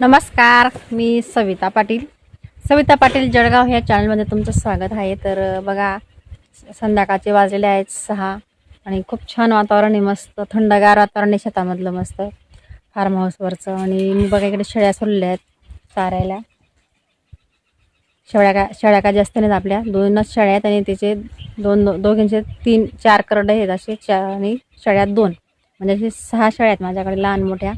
नमस्कार मी सविता पाटील. सविता पाटील जळगाव ह्या चॅनलमध्ये तुमचं स्वागत आहे. तर बघा स- संध्याकाळचे वाजलेले आहेत सहा आणि खूप छान वातावरण आहे मस्त थंडगार वातावरण आहे शेतामधलं मस्त. फार्म हाऊसवरचं आणि मी बघा इकडे शेळ्या सोडल्या आहेत चारायला. शेळ्या का शेळ्या का जास्त नाहीत आपल्या. दोनच शेळ्या आहेत आणि त्याचे दोन दो दोघींचे तीन चार करडे आहेत असे चार आणि शेळ्यात दोन. म्हणजे असे सहा शेळ्या आहेत माझ्याकडे लहान मोठ्या.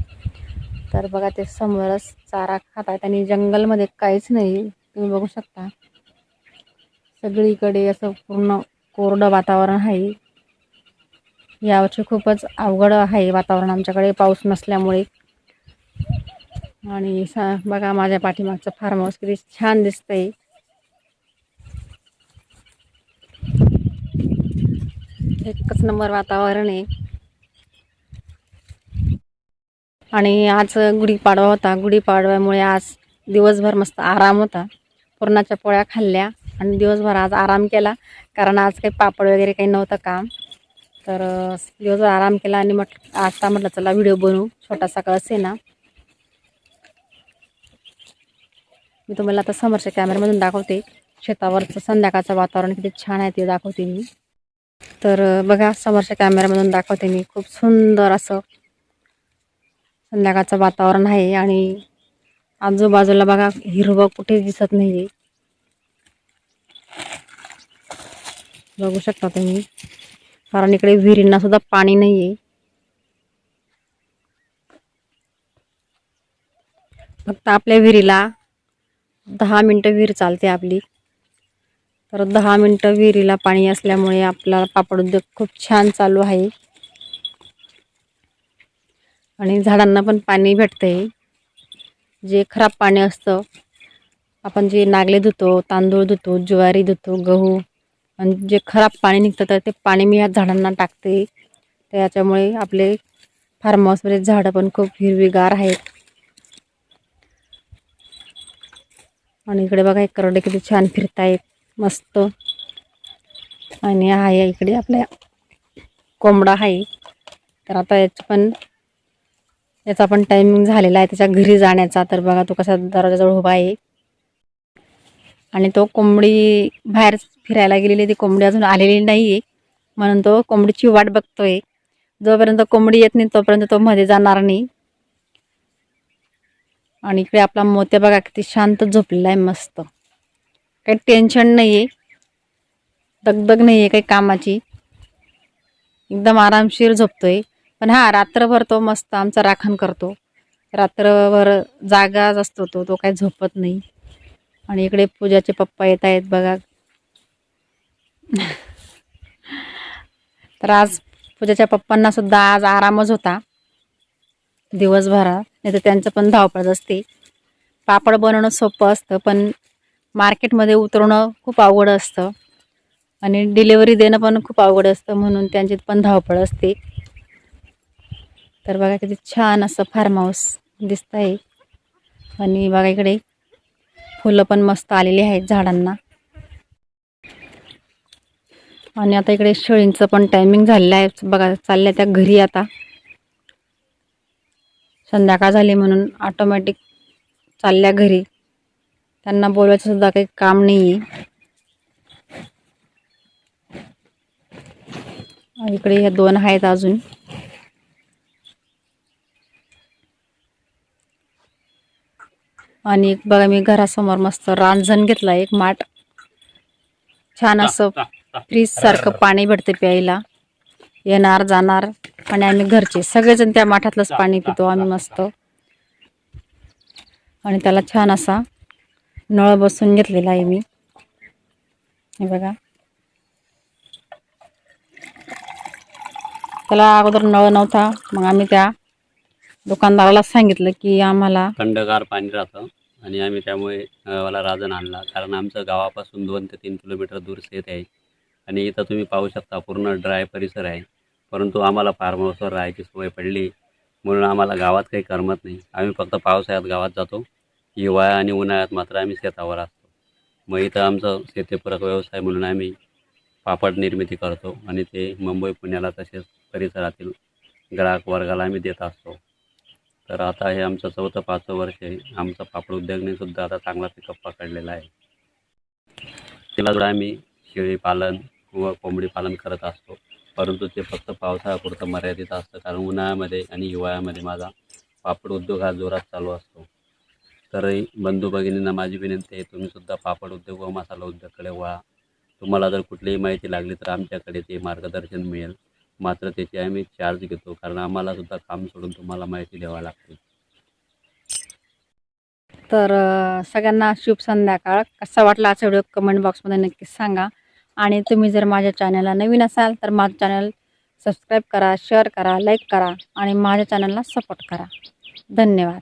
तर बघा ते समोरच चारा खात आहेत आणि जंगलमध्ये काहीच नाही. तुम्ही बघू शकता. सगळीकडे असं पूर्ण कोरडं वातावरण आहे. यावर्षी खूपच अवघड आहे वातावरण आमच्याकडे. पाऊस नसल्यामुळे. आणि सा बघा माझ्या पाठीमागचं फार्म हाऊस किती छान दिसतंय. एकच नंबर वातावरण आहे. आणि आज गुढीपाडवा होता. गुढीपाडव्यामुळे आज दिवसभर मस्त आराम होता. पुरणाच्या पोळ्या खाल्ल्या आणि दिवसभर आज आराम केला. कारण आज काही पापड वगैरे काही नव्हतं काम. तर दिवसभर आराम केला आणि म्हटलं आता म्हटलं चला व्हिडिओ बनवू. छोटासा का असे ना मी तुम्हाला आता समोरच्या कॅमेऱ्यामधून दाखवते. शेतावरचं संध्याकाळचं वातावरण किती छान आहे ते दाखवते मी. तर बघा समोरच्या कॅमेऱ्यामधून दाखवते मी. खूप सुंदर असं संध्याकाळचं वातावरण आहे आणि आजूबाजूला बघा हिरवं कुठे दिसत नाही बघू शकता तुम्ही. कारण इकडे विहिरींना सुद्धा पाणी नाही आहे फक्त आपल्या विहिरीला दहा मिनटं विहीर चालते आपली. तर दहा मिनटं विहिरीला पाणी असल्यामुळे आपला पापड उद्योग खूप छान चालू आहे. आणि झाडांना पण पाणी भेटते जे खराब पाणी असतं आपण जे नागले धुतो तांदूळ धुतो ज्वारी धुतो गहू आणि जे खराब पाणी निघतं तर ते पाणी मी या झाडांना टाकते. त्याच्यामुळे आपले फार्म हाऊसमध्ये झाडं पण खूप हिरवीगार आहेत. आणि इकडे बघा एक करडे किती छान फिरतायत मस्त. आणि आहे इकडे आपल्या कोंबडा आहे. तर आता याचं पण याचा पण टायमिंग झालेला आहे. त्याच्या घरी जाण्याचा. तर बघा तो कसा दरवाजाजवळ उभा आहे. आणि तो कोंबडी बाहेर फिरायला गेलेली ती कोंबडी अजून आलेली नाही आहे म्हणून तो कोंबडीची वाट बघतोय. जोपर्यंत कोंबडी येत नाही तोपर्यंत तो मध्ये जाणार नाही. आणि इकडे आपला मोत्या बघा किती शांत झोपलेला आहे मस्त. काही टेन्शन नाही आहे दगदग नाही आहे काही कामाची. एकदम आरामशीर झोपतोय. पण हा रात्रभर तो मस्त आमचा राखण करतो. रात्रभर जागाच असतो तो तो काही झोपत नाही. आणि इकडे पूजाचे पप्पा येत आहेत बघा. तर आज पूजाच्या पप्पांना सुद्धा आज आरामच होता. दिवसभरात. नाही तर त्यांचं पण धावपळ असते. पापड बनवणं सोपं असतं पण मार्केटमध्ये उतरवणं खूप अवघड असतं. आणि डिलेवरी देणं पण खूप अवघड असतं म्हणून त्यांची पण धावपळ असते. तर बघा किती छान असं फार्म हाऊस दिसत आहे आणि बघा इकडे फुलं पण मस्त आलेली आहेत झाडांना. आणि आता इकडे शेळींचं पण टायमिंग झालेलं आहे. बघा चालल्या त्या घरी आता. संध्याकाळ झाली म्हणून ऑटोमॅटिक चालल्या घरी. त्यांना बोलवायचं सुद्धा काही काम नाही आहे इकडे ह्या दोन आहेत अजून. आणि बघा मी घरासमोर मस्त रांजण घेतला एक माठ. छान असं फ्रीज सारखं पाणी भेटते प्यायला. येणार जाणार. आणि आम्ही घरचे सगळेजण त्या माठातलंच पाणी पितो आम्ही मस्त. आणि त्याला छान असा नळ बसून घेतलेला आहे मी. हे बघा. त्याला अगोदर नळ नव्हता मग आम्ही त्या दुकानदाराला सांगितलं की आम्हाला थंडगार पाणी राहतं आणि आम्ही त्यामुळे मला राजन आणला. कारण आमचं गावापासून दोन ते तीन किलोमीटर दूर शेत आहे. आणि इथं तुम्ही पाहू शकता पूर्ण ड्राय परिसर आहे. परंतु आम्हाला फार्म हाऊसवर राहायची सवय पडली. म्हणून आम्हाला गावात काही करमत नाही. आम्ही फक्त पावसाळ्यात गावात जातो. हिवाळा आणि उन्हाळ्यात मात्र आम्ही शेतावर असतो. मग इथं आमचं शेतीपूरक व्यवसाय म्हणून आम्ही पापड निर्मिती करतो. आणि ते मुंबई पुण्याला तसेच परिसरातील ग्राहक वर्गाला आम्ही देत असतो. तर आता हे आमचं चौथं पाचवं वर्ष आहे. आमचा पापड उद्योगने सुद्धा आता चांगला पिकअप पकडलेला आहे. तिला सुद्धा आम्ही शेळी पालन व कोंबडी पालन करत असतो. परंतु ते फक्त पावसाळ्यापुरतं मर्यादित असतं. कारण उन्हाळ्यामध्ये आणि हिवाळ्यामध्ये माझा पापड उद्योग हा जोरात चालू असतो. तरी बंधू भगिनींना माझी विनंती आहे तुम्हीसुद्धा पापड उद्योग व मसाला उद्योगाकडे वळा. तुम्हाला जर कुठलीही माहिती लागली तर आमच्याकडे ते मार्गदर्शन मिळेल. मात्र त्याची आम्ही चार्ज घेतो कारण आम्हाला सुद्धा काम सोडून तुम्हाला माहिती द्यावी लागते. तर सगळ्यांना शुभ संध्याकाळ. कसा वाटला असा व्हिडिओ कमेंट बॉक्समध्ये नक्कीच सांगा. आणि तुम्ही जर माझ्या चॅनलला नवीन असाल तर माझं चॅनल सबस्क्राईब करा शेअर करा लाईक करा आणि माझ्या चॅनलला सपोर्ट करा. धन्यवाद.